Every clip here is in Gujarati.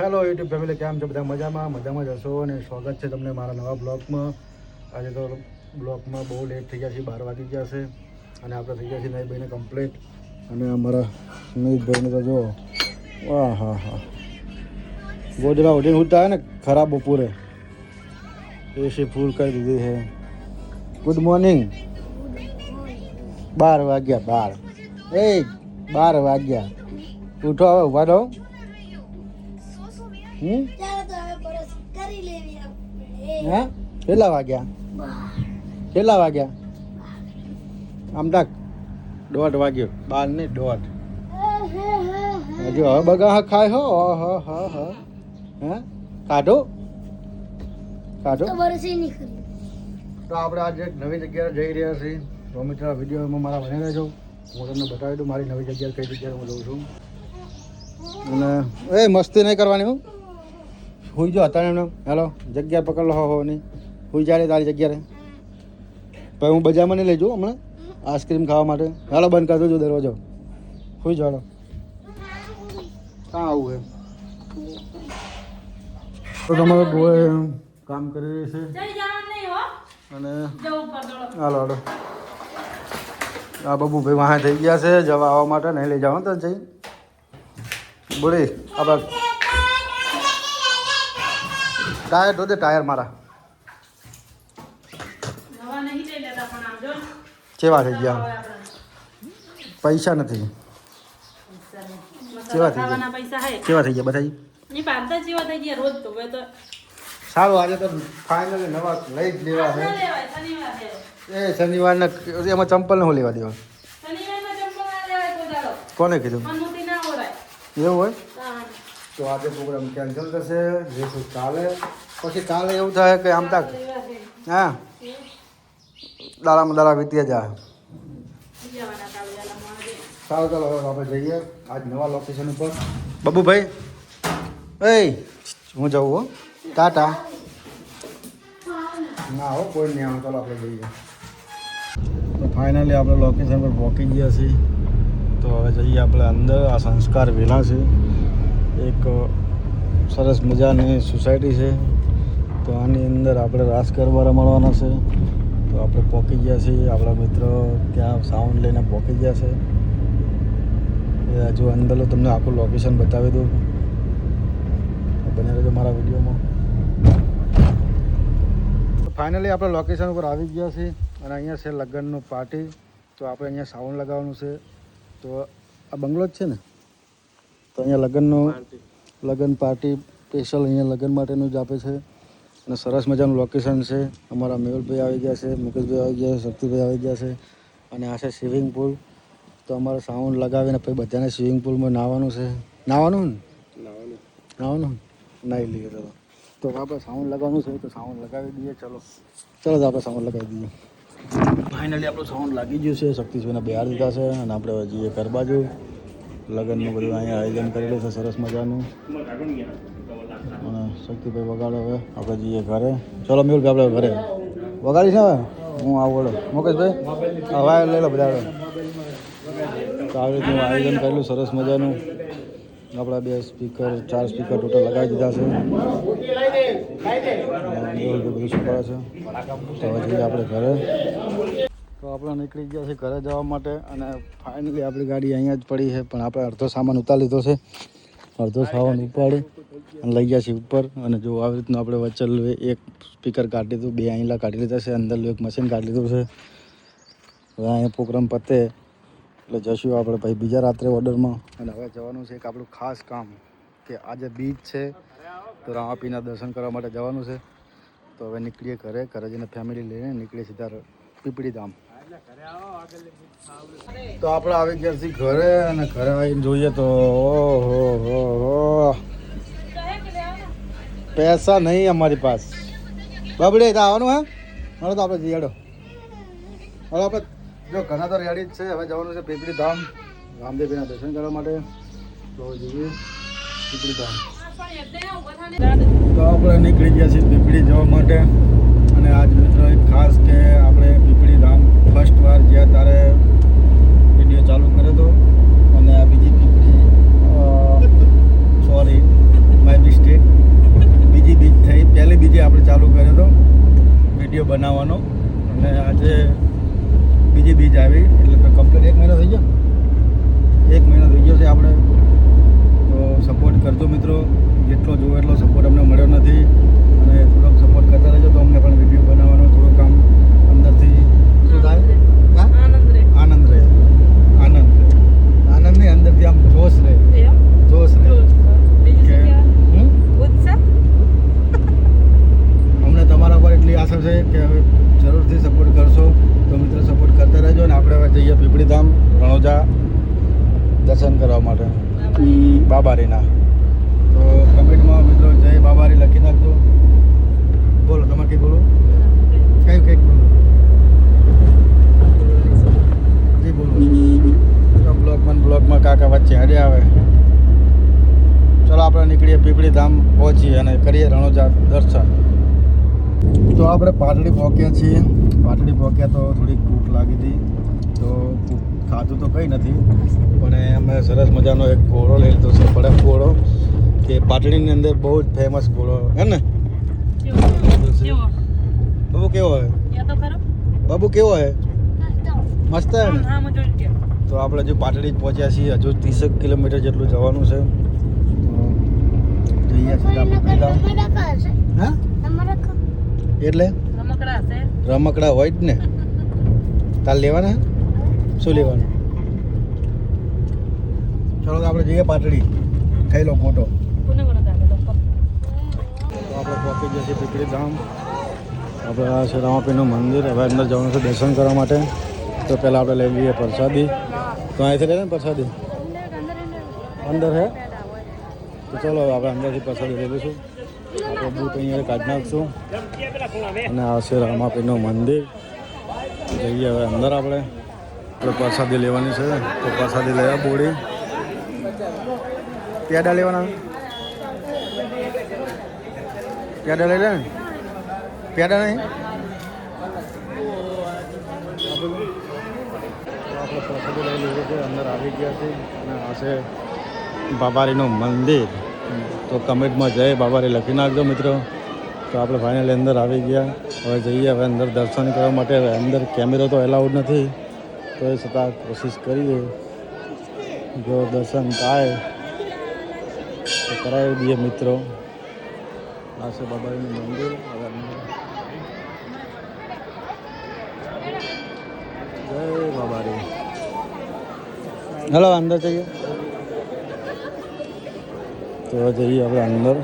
હેલો યુટ્યુબ ફેમિલી કેમ છો? બધા મજામાં? મજામાં જ હશો અને સ્વાગત છે તમને મારા નવા બ્લોગમાં. આજે તો બ્લોગમાં બહુ લેટ થઈ ગયા છે બાર વાગી ગયા છે અને આપણે થઈ ગયા છીએ નહીં ભાઈને કમ્પ્લીટ અને અમારા સુમિતભાઈને તો જો વાહ, હા હા. ગોદરા ઉઠીને ઉઠતા હોય ને ખરાબ બપોરે. એસી ફૂલ કરી દીધી છે. ગુડ મોર્નિંગ બાર વાગ્યા, બાર. એ, બાર વાગ્યા. ઉઠો હવે, ઊભા રહો. હમ? હા? કેટલા વાગ્યા? કેટલા વાગ્યા? આમ તક દોઢ વાગ્યો. બાર ને દોઢ. હજુ હવે બગા ખાય હો. હ હ હ હે. કાઢો. કાઢો. તો આપણે આજે નવી જગ્યાએ જઈ રહ્યા છીએ. તો મિત્રો વિડીયોમાં મારા બને રહેજો. હું તમને બતાવી દઉં મારી નવી જગ્યાએ કઈ જગ્યાએ હું જઉં છું. અને એ મસ્તી નહીં કરવાની હું. હુઈ જો અત્યારે એમને. હેલો જગ્યા પકડ લો હો નહીં હુઈ જાય તારી જગ્યાએ. પછી હું બજારમાં નહીં લઈ જાઉં હમણાં? આઈસ્ક્રીમ ખાવા માટે. હાલો બંધ કરી દેજો દરવાજો. હુઈ જાડો કાં આવું હે? તો તમારો બોય કામ કરી રહી છે. અને હાલો હાલો. આ બાબુ ભાઈ વાહ થઈ ગયા છે જવા આવવા માટે નહીં લઈ જવાનું તો જઈ બોલી આપણે ટાયર ધોતે ટાયર મારા. કેવા થઈ ગયા? પૈસા નથી. કેવા થઈ ગયા? કેવા થઈ ગયા? બધા સારું આજે તો ફાઇનલી નવા લઈ જ લેવા છે એ શનિવારના એમાં ચંપલ ને હું લેવા દેવા. ચાલો. કોને કીધું? એવું હોય? તો આજે પ્રોગ્રામ કેન્સલ થશે જે શું કાલે પછી કાલે એવું થાય કે આમ તાક શનિવાર છે. હા? દાડામાં દાડા વીતી જાય જવાના કાલે વહેલા મોડે. સારું, ચાલો, હવે આપણે જઈએ. આજ નવા લોકેશન ઉપર. બબુભાઈ એ હું જાઉં હો. ટાટા. ના હો, કોઈ નહીં આવે. ચાલો, આપણે જઈએ. તો ફાઇનલી આપણે લોકેશન પર પહોંચી ગયા છીએ. તો હવે જઈએ આપણે અંદર. આ સંસ્કાર વિલા છે. એક સરસ મજાની સોસાયટી છે. તો આની અંદર આપણે રાસ ગરબા રમાડવાના છે. તો આપણે પહોંચી ગયા છીએ. આપણા મિત્રો ત્યાં સાઉન્ડ લઈને પહોંચી ગયા છે. એ હજુ અંદર તમને આખું લોકેશન બતાવી દઉં. બને રહેજો મારા વિડીયોમાં. ફાઇનલી આપણે લોકેશન ઉપર આવી ગયા છીએ અને અહીંયા છે લગ્નનું પાર્ટી તો આપણે અહીંયા સાઉન્ડ લગાવવાનું છે. તો આ બંગલો જ છે ને? તો અહીંયા લગ્નનું લગ્ન પાર્ટી સ્પેશિયલ અહીંયા લગ્ન માટેનું જ આપે છે. અને સરસ મજાનું લોકેશન છે. અમારા મેહુલભાઈ આવી ગયા છે મુકેશભાઈ આવી ગયા છે શક્તિભાઈ આવી ગયા છે અને આ છે સ્વિમિંગ પુલ તો અમારે સાઉન્ડ લગાવીને પછી બધાને સ્વિમિંગ પુલમાં નાહવાનું છે. નાહવાનું? ને નાહવાનું? નાહી લઈએ ચલો તો આપણે સાઉન્ડ લગાવવાનું છે તો સાઉન્ડ લગાવી દઈએ ચલો. ચલો તો આપણે સાઉન્ડ લગાવી દઈએ. ફાઇનલી આપણો સાઉન્ડ લાગી ગયું છે. શક્તિભાઈને બિહાર દીધા છે અને આપણે જઈએ કરવા બાજુ. લગ્નનું બધું અહીંયા આયોજન કરેલું છે સરસ મજાનું. અને શક્તિભાઈ વગાડો હવે. આપણે જઈએ ઘરે. ચલો મેહુલભાઈ આપણે ઘરે. વગાડી છે હવે? હું આવું બોલો મુકેશભાઈ? હવે લઈ લો બધા. તો આવી રીતનું આયોજન કરેલું સરસ મજાનું. આપણા બે સ્પીકર ચાર સ્પીકર ટોટલ લગાવી દીધા છે. બધું શીખવાડે છે. તો જઈએ આપણે ઘરે. તો આપણે નીકળી ગયા છે ઘરે જવા માટે અને ફાઇનલી આપણી ગાડી અહીંયા જ પડી છે, પણ આપણે અડધો સામાન ઉતારી લીધો છે. અડધો સામાન ઉપાડી. અને લઈ ગયા છીએ ઉપર. અને જો આવી રીતનું આપણે વચ્ચે એક સ્પીકર કાઢી લીધું, બે અહીંલા કાઢી લીધા છે, અંદર એક મશીન કાઢી લીધું છે. હવે અહીંયા પ્રોગ્રામ પતે. એટલે જશું આપણે ભાઈ બીજા રાત્રે ઓર્ડરમાં અને હવે જવાનું છે એક આપણું ખાસ કામ, કે આજે બીચ છે, તો રામાપીના દર્શન કરવા માટે જવાનું છે. તો હવે નીકળીએ ઘરે ઘરે જઈને ફેમિલી લઈને નીકળીએ સીધા પીપળી ધામ તો આપણે આવી ગયા છીએ ઘરે, અને ઘરે આવીને જોઈએ તો ઓહો, હો હો. પૈસા નહીં અમારી પાસે. બબડે, તો આવવાનું, હે? હાલો તો આપણે જઈએ હવે આપણે. જો, ઘણા તો રેડી જ છે. હવે જવાનું છે પીપળી ધામ. રામદેવીના દર્શન કરવા માટે. તો જોઈએ, પીપળી ધામ. તો આપણે નીકળી ગયા છીએ પીપળી જવા માટે. અને આજ મિત્રો એક ખાસ કે આપણે પીપળી ધામ ફર્સ્ટ વાર ગયા ત્યારે વીડિયો ચાલુ કર્યો હતો અને આ બીજી પીપળી સોરી માય વીડિયો બનાવવાનો અને આજે બીજી બીજ આવી એટલે તો કમ્પ્લીટ એક મહિનો થઈ ગયો એક મહિનો થઈ ગયો છે આપણે તો સપોર્ટ કરજો મિત્રો જેટલો જોવો એટલો સપોર્ટ અમને મળ્યો નથી અને થોડોક સપોર્ટ કરતા રહેજો તો અમને પણ વીડિયો બનાવવાનો થોડું કામ અંદરથી શું થાય હા? આનંદ રે આનંદ રહે આનંદ આનંદ નહીં અંદરથી આમ જોશ રહે એમ જોશ રહે બીજું કે શું કહેવાય? હમ? ઉત્સાહ અમને તમારા પર એટલી આશા છે કે હવે જરૂરથી સપોર્ટ કરશો તો મિત્રો સપોર્ટ કરતા રહેજો અને આપણે હવે જઈએ પીપળી ધામ રણોજા દર્શન માટે બાબારીના. તો કમેન્ટમાં મિત્રો જય બાબારી લખી નાખજો. બોલો તમે કંઈ બોલો કયું કંઈક બોલો. જી, બોલો. બ્લોગમાં ને બ્લોગમાં કાકા વચ્ચે હડે આવે. ચલો, આપણે નીકળીએ પીપળી ધામ, પહોંચીએ અને કરીએ રણોજા દર્શન. તો આપણે પાટડી પહોંચ્યા છીએ. પાટડી પહોંચ્યા તો થોડીક ભૂખ લાગી હતી. તો ભૂખ ખાધું તો કંઈ નથી પણ એ અમે સરસ મજાનો એક ઘોડો લઈ લીધો છે બરફ ઘોડો કે પાટણીની અંદર બહુ જ ફેમસ ઘોડો હે ને? બાબુ કેવો હોય? યા તો ખરો? બાબુ કેવો હોય? મસ્ત હે ને તો આપણે હજુ પાટડી જ પહોંચ્યા છીએ હજુ ત્રીસેક કિલોમીટર જેટલું જવાનું છે. તો જઈએ સીધા હા? એટલે? રમકડા રમકડા હોય જ ને. તાર લેવાના? શું લેવાનું? ચલો તો આપણે જઈએ પાટડી. ખાઈ લો ફોટો આપણે પહોંચી ગયા છીએ પીપળી ધામ. આપણે આ છે રામાપીનું મંદિર. હવે અંદર જવાનું છે દર્શન કરવા માટે. તો પહેલાં આપણે લઈ લઈએ પ્રસાદી. તો અહીંથી લે ને પ્રસાદી? અંદર હે? તો ચલો આપણે અંદરથી પ્રસાદી લઈ લઈશું. આપણે બૂટ અહીંયા કાઢી નાખશું. અને આ છે રામાપીનું મંદિર. જઈએ હવે અંદર આપણે. આપણે પ્રસાદી લેવાની છે. તો પ્રસાદી લેવા બોડી પ્યાડા લેવાના? પ્યાડા લઈ લે પેડા નહીં? આપણે પ્રસાદી લઈ લીધું છે. અંદર આવી ગયા છે. અને આ બાબારીનું મંદિર. તો કમેન્ટમાં જય બાબારી લખી નાખજો મિત્રો. તો આપણે ફાઇનલી અંદર આવી ગયા. હવે જઈએ, હવે અંદર દર્શન કરવા માટે. અંદર કેમેરો તો એલાઉડ નથી. તો એ છતાં કોશિશ કરીએ જો દર્શન થાય, તો કરાવી દઈએ મિત્રો. આ છે બાબાજીનું મંદિર. જય બાબારી. હલો, અંદર જઈએ. તો જઈએ આપણે અંદર.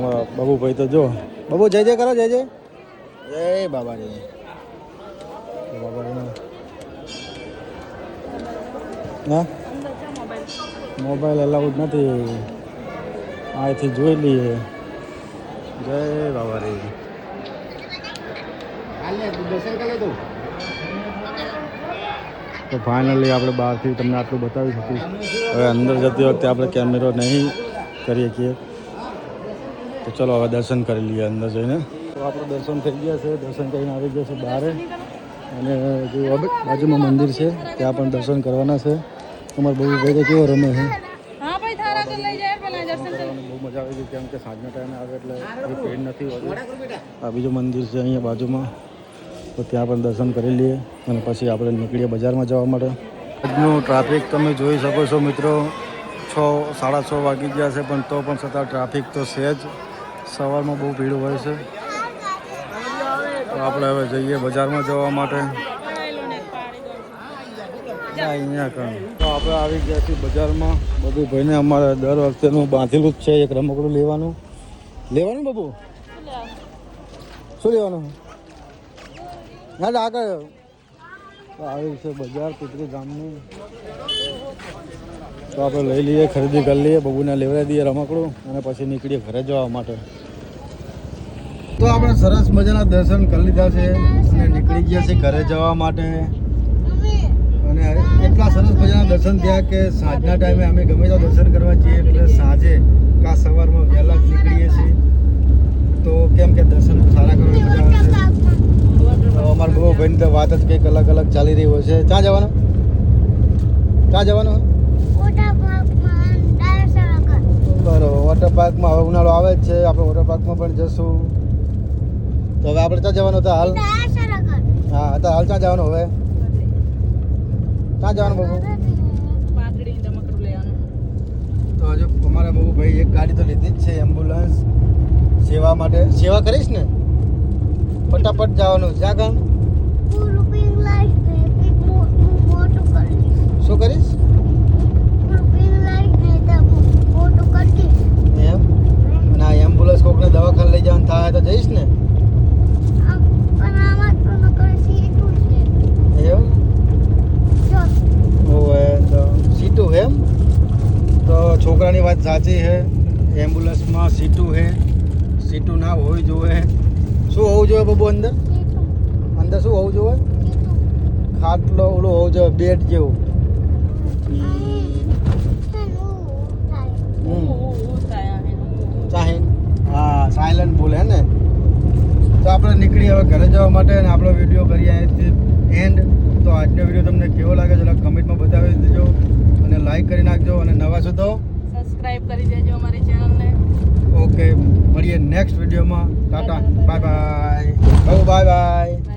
બાબુ બાબુભાઈ તો જો. બાબુ, જય જય કરો, જય જય. જય બાબારી જય બાબારીનો હા? મોબાઈલ અલાઉડ નથી. અહીંથી જોઈ લઈએ. જય બાબા રે તો ફાઇનલી આપણે બહારથી તમને આટલું બતાવી શકીશ. હવે અંદર જતી વખતે આપણે કેમેરો નહીં કરી શકીએ તો ચલો હવે દર્શન કરી લઈએ અંદર જઈને. તો આપણે દર્શન થઈ ગયા છે. દર્શન કરીને આવી ગયા છે બહાર. અને જો બાજુમાં મંદિર છે, ત્યાં પણ દર્શન કરવાના છે. તમારા બહુ ભાઈ તો કેવો રમે છે? હા ભાઈ થારા તો લઈ જાય પેલા દર્શન બહુ મજા આવી ગઈ કેમ કે સાંજના ટાઈમે આવે એટલે કોઈ ભીડ નથી હોતી. આ બીજું મંદિર છે અહીંયા બાજુમાં. તો ત્યાં પણ દર્શન કરી લઈએ અને પછી આપણે નીકળીએ બજારમાં જવા માટે. આજનું ટ્રાફિક તમે જોઈ શકો છો મિત્રો. છ સાડા છ વાગી ગયા છે પણ તો પણ છતાં ટ્રાફિક તો છે જ. સવારમાં બહુ ભીડ હોય છે. તો આપણે હવે જઈએ બજારમાં જવા માટે. અહીંયા કણ તો આપણે આવી ગયા છીએ બજારમાં. બબુ ભાઈને અમારે દર વખતેનું બાંધેલું જ છે, એક રમકડું લેવાનું. લેવાનું બબુ શું લેવાનું? ના આગળ આવી છે બજાર પિતરી ગામની. તો આપણે લઈ લઈએ, ખરીદી કરી લઈએ, બબુને લેવડાવી દઈએ રમકડું અને પછી નીકળીએ ઘરે જવા માટે. તો આપણે સરસ મજાના દર્શન કરી લીધા છે અને નીકળી ગયા છે ઘરે જવા માટે. અને એટલા સરસ મજાના દર્શન થયા કે સાંજના ટાઈમે અમે ગમે તો દર્શન કરવા જઈએ એટલે સાંજે કા સવારમાં વહેલા નીકળીએ છીએ. તો કેમ કે દર્શન સારા કરવા મજા છે. અમારા બહુ ભાઈની તો વાત જ કંઈક અલગ અલગ ચાલી રહી હોય છે. ક્યાં જવાનું? ક્યાં જવાનું? બરોબર. વોટર પાર્કમાં હવે ઉનાળો આવે જ છે. આપણે વોટર પાર્કમાં પણ જશું. તો હવે આપણે ક્યાં જવાનું હતા હાલ? હા હતા હાલ ક્યાં જવાનું હવે. ક્યાં જવાનું બાબુ તો હજુ અમારા બાબુ ભાઈ એક ગાડી તો લીધી જ છે એમ્બ્યુલન્સ સેવા માટે. સેવા કરીશ ને? ફટાફટ જવાનું. જ્યાં ગામ શું કરીશ? એમ? અને આ એમ્બ્યુલન્સ કોકને દવાખાને લઈ જવાનું થાય તો જઈશ ને એમ ઓવે તો સીટું હે એમ તો છોકરાની વાત સાચી છે એમ્બ્યુલન્સમાં સીટું હે, સીટું ના હોવી જોઈએ શું હોવું જોઈએ બબુ અંદર? અંદર શું હોવું જોઈએ? ખાટલો ઓલું હોવું જોઈએ, બેડ જેવું. હા સાયલન્ટ બોલે ને? તો આપણે નીકળી હવે ઘરે જવા માટે અને આપણો વીડિયો કરીએ અહીંથી એન્ડ તો આજનો વીડિયો તમને કેવો લાગે છે કમેન્ટમાં બતાવી દેજો અને લાઈક કરી નાખજો અને નવા છો તો સબસ્ક્રાઇબ કરી દેજો અમારી ચેનલને ઓકે મળીએ નેક્સ્ટ વિડીયોમાં ટાટા બાય બાય બહુ બાય બાય બાય